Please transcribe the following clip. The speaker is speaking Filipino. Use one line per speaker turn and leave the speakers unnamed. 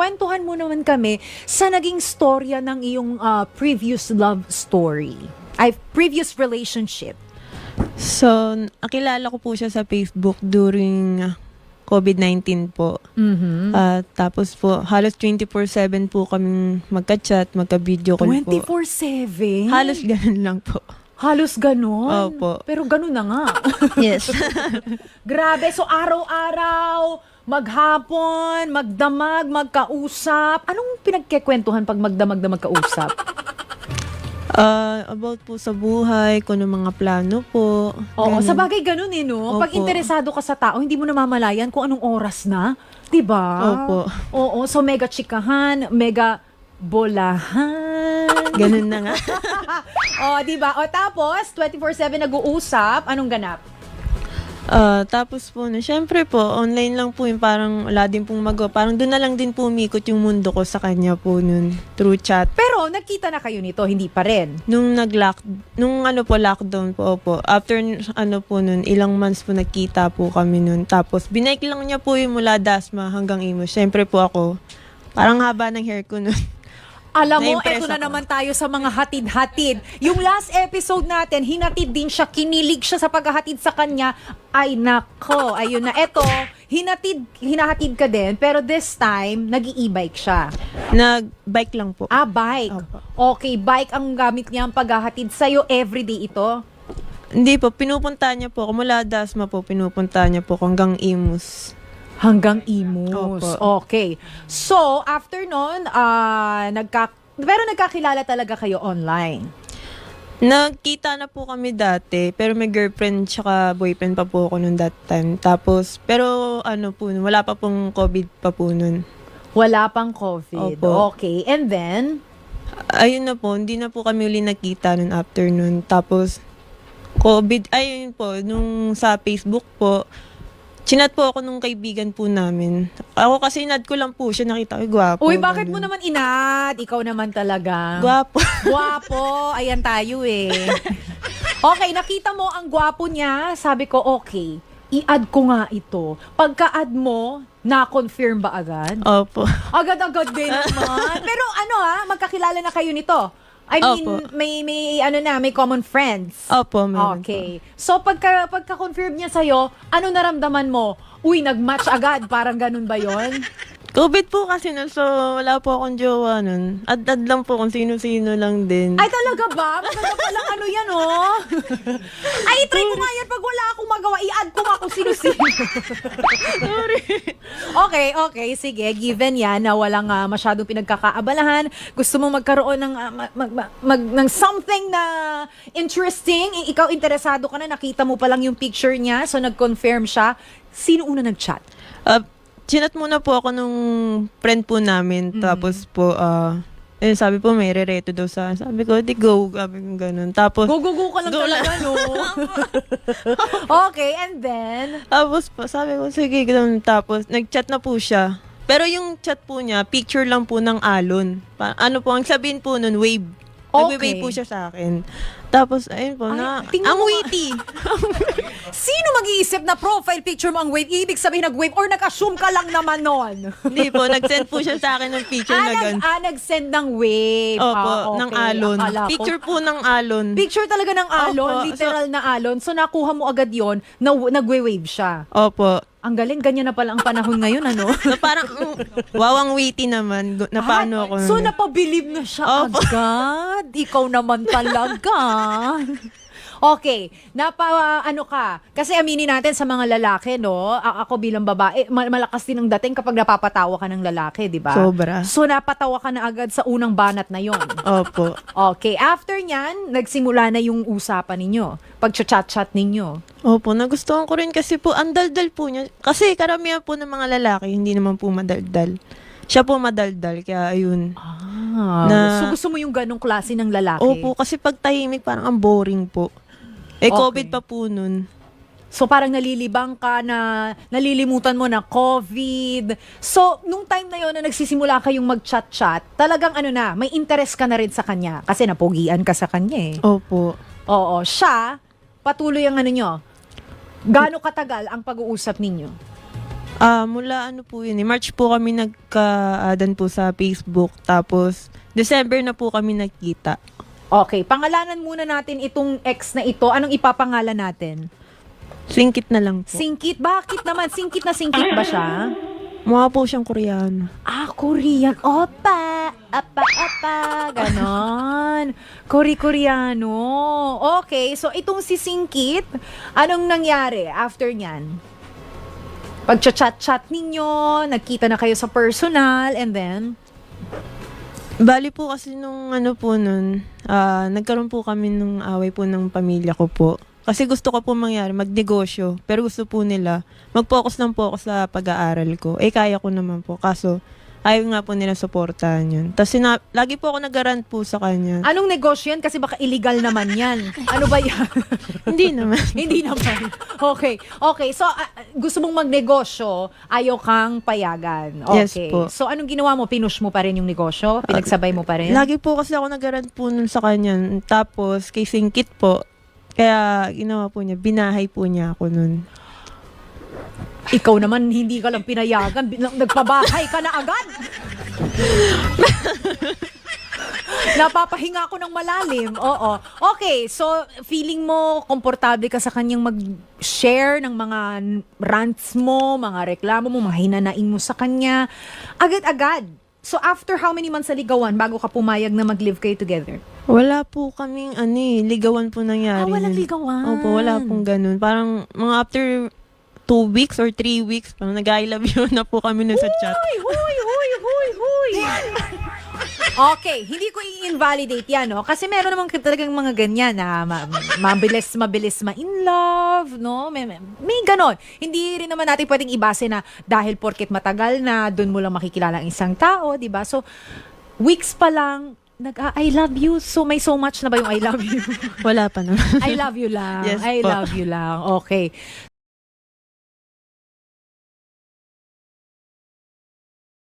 kwentuhan mo naman kami sa naging storya ng iyong ah, previous love story. Ay, previous relationship.
So, nakilala ko po siya sa Facebook during uh, COVID-19 po.
Mhm.
At tapos po, halos 24-7 po kaming magka-chat, magka-video call po.
24-7?
Halos ganun lang po.
Halos ganon?
Opo.
Pero ganon na nga.
Yes.
Grabe. So, araw-araw, maghapon, magdamag, magkausap. Anong pinagkikwentuhan pag magdamag na magkausap?
Uh, about po sa buhay, kung ano mga plano po.
Oo,
Ganun.
sa bagay ganun eh, no? Pag
Opo.
interesado ka sa tao, hindi mo namamalayan kung anong oras na. 'Di ba?
Opo.
Oo, so mega chikahan, mega bolahan.
Ganun na nga.
oh, 'di ba? O tapos 24/7 nag-uusap, anong ganap?
Ah, tapos po na, syempre po, online lang po yung parang wala din pong magawa. Parang doon na lang din po umikot yung mundo ko sa kanya po nun, through chat.
Pero nagkita na kayo nito, hindi pa rin.
Nung nag-lock, nung ano po, lockdown po, opo. After ano po nun, ilang months po nagkita po kami nun. Tapos, binike lang niya po yung mula Dasma hanggang Imo. Syempre po ako, parang haba ng hair ko nun.
Alam mo,
Na-impress
eto na
ako.
naman tayo sa mga hatid-hatid. Yung last episode natin, hinatid din siya, kinilig siya sa paghahatid sa kanya. Ay, nako, ayun na. Eto, hinatid, hinahatid ka din, pero this time, nag e-bike siya.
Nag-bike lang po.
Ah, bike.
Opo.
Okay, bike ang gamit niya ang paghahatid sa'yo everyday ito.
Hindi po, pinupunta niya po ako. Mula Dasma po, pinupunta niya po ako hanggang Imus.
Hanggang Imus.
Opo.
Okay. So, after nun, ah, nagka, pero nagkakilala talaga kayo online.
Nagkita na po kami dati, pero may girlfriend tsaka boyfriend pa po ako noon that time. Tapos, pero ano po, wala pa pong COVID pa po nun.
Wala pang COVID.
Opo.
Okay. And then,
Ayun na po, hindi na po kami uli nakita noon after nun. Tapos, COVID, ayun po, nung sa Facebook po, chinat po ako nung kaibigan po namin. Ako kasi inad ko lang po siya, nakita ko, gwapo.
uy, bakit mo naman inad? Ikaw naman talaga.
Gwapo.
Gwapo. Ayan tayo eh. Okay, nakita mo ang gwapo niya. Sabi ko, okay, i-add ko nga ito. Pagka-add mo, na-confirm ba agad?
Opo.
Agad-agad din naman. Pero ano ha, magkakilala na kayo nito. I mean,
Opo.
may, may, ano na, may common friends.
Opo, meron po.
Okay. So, pagka, pagka-confirm niya sa'yo, ano naramdaman mo? Uy, nag-match agad. Parang ganun ba yon?
COVID po kasi nun, so wala po akong jowa nun. Ad-ad lang po kung sino-sino lang din.
Ay, talaga ba? Maganda palang ano yan, oh. Ay, try ko nga yan pag wala akong magawa. I-add ko nga kung sino-sino. okay, okay. Sige, given yan na walang ah, masyadong pinagkakaabalahan, gusto mo magkaroon ng, ah, mag, mag- mag- ng something na interesting, ikaw interesado ka na, nakita mo pa lang yung picture niya, so nag-confirm siya. Sino una nag-chat?
Uh, chinat muna po ako nung friend po namin.
Mm.
Tapos po, ah, eh, sabi po may rereto daw sa, sabi ko, di go, sabi ko ganun. Tapos,
Go, go, go ka lang
Go
talaga, no? okay, and then?
tapos po, sabi ko, sige, ganun. Tapos, nag-chat na po siya. Pero yung chat po niya, picture lang po ng alon. Pa- ano po, ang sabihin po nun, wave.
Okay.
po siya sa akin. Tapos, ayun po,
Ay,
na, ang
mo
witty.
Sino mag-iisip na profile picture mo ang wave? Ibig sabihin nag-wave or nag-assume ka lang naman nun?
Hindi po, nag-send po siya sa akin ng picture
ah,
na ganun.
ah, nag-send ng wave.
Opo,
Ah, okay.
ng alon.
Akala ko-
Picture po ng alon.
Picture talaga ng alon,
Opo,
literal na alon. So nakuha mo agad yon na nagwe-wave siya.
Opo.
Ang galing, ganyan na pala ang panahon ngayon, ano?
So parang, mm, wawang witty naman. Na paano
Ah,
ako.
So napabilib na siya
Opo.
agad. Ikaw naman talaga. Okay, napa ano ka? Kasi aminin natin sa mga lalaki, no? A- ako bilang babae, ma- malakas din ang dating kapag napapatawa ka ng lalaki, 'di ba?
Sobra.
So napatawa ka na agad sa unang banat na 'yon.
Opo.
Okay, after niyan, nagsimula na yung usapan ninyo. Pag-chat-chat ninyo.
Opo, nagustuhan ko rin kasi po, ang daldal po niya. Kasi karamihan po ng mga lalaki, hindi naman po madaldal. Siya po madaldal, kaya ayun.
Ah,
Na-
so gusto mo yung ganong klase ng lalaki?
Opo, kasi pag tahimik, parang ang boring po. Eh,
Okay.
COVID pa po nun.
So parang nalilibang ka na nalilimutan mo na COVID. So nung time na yon na nagsisimula kayong mag-chat-chat, talagang ano na, may interest ka na rin sa kanya kasi napugian ka sa kanya eh.
Opo.
Oo, siya patuloy ang ano nyo. Gaano katagal ang pag-uusap ninyo?
Ah, mula ano po yun eh. March po kami nagka-adan po sa Facebook. Tapos, December na po kami nagkita.
Okay, pangalanan muna natin itong ex na ito. Anong ipapangalan natin?
Singkit na lang po.
Singkit? Bakit naman? Singkit na singkit ba siya?
Mukha po siyang Koreano.
Ah, Korean. Opa! Apa, apa. Ganon. Kori-Koreano. Okay, so itong si Singkit, anong nangyari after nyan? Pagchat-chat ninyo, nagkita na kayo sa personal, and then,
Bali po kasi nung ano po nun, ah, nagkaroon po kami nung away po ng pamilya ko po. Kasi gusto ko po mangyari, magnegosyo. Pero gusto po nila, mag-focus lang po ako sa pag-aaral ko. Eh, kaya ko naman po. Kaso, ayaw nga po nila supportahan yun. Tapos, sina- lagi po ako nag po sa kanya.
anong negosyo yan? Kasi baka illegal naman yan. Ano ba yan?
Hindi naman.
Hindi naman. Okay. Okay. So, ah, gusto mong magnegosyo, ayaw kang payagan.
Yes
Okay.
po.
So, anong ginawa mo? Pinush mo pa rin yung negosyo? Pinagsabay mo pa rin?
Lagi po kasi ako nag po nun sa kanya. Tapos, kay Singkit po, kaya ginawa po niya, binahay po niya ako nun.
Ikaw naman, hindi ka lang pinayagan. Nagpabahay ka na agad. Napapahinga ako ng malalim. Oo. Okay, so feeling mo komportable ka sa kanyang mag-share ng mga rants mo, mga reklamo mo, mga hinanaing mo sa kanya. Agad-agad. So after how many months sa ligawan bago ka pumayag na mag-live kayo together?
Wala po kaming ano eh, ligawan po nangyari.
Ah, walang
nun.
ligawan.
Opo, wala pong ganun. Parang mga after two weeks or three weeks, parang nag-I love you na po kami nun sa chat.
Huy, huy, huy, huy, huy. Okay, hindi ko i-invalidate yan, no? Kasi meron naman talagang mga ganyan na ma- mabilis, mabilis ma-in love, no? May, may, may ganon. Hindi rin naman natin pwedeng ibase na dahil porket matagal na, dun mo lang makikilala ang isang tao, di ba? So, weeks pa lang, nag ah, I love you. So, may so much na ba yung I love you?
Wala pa naman.
I love you lang.
Yes
I
po.
love you lang. Okay.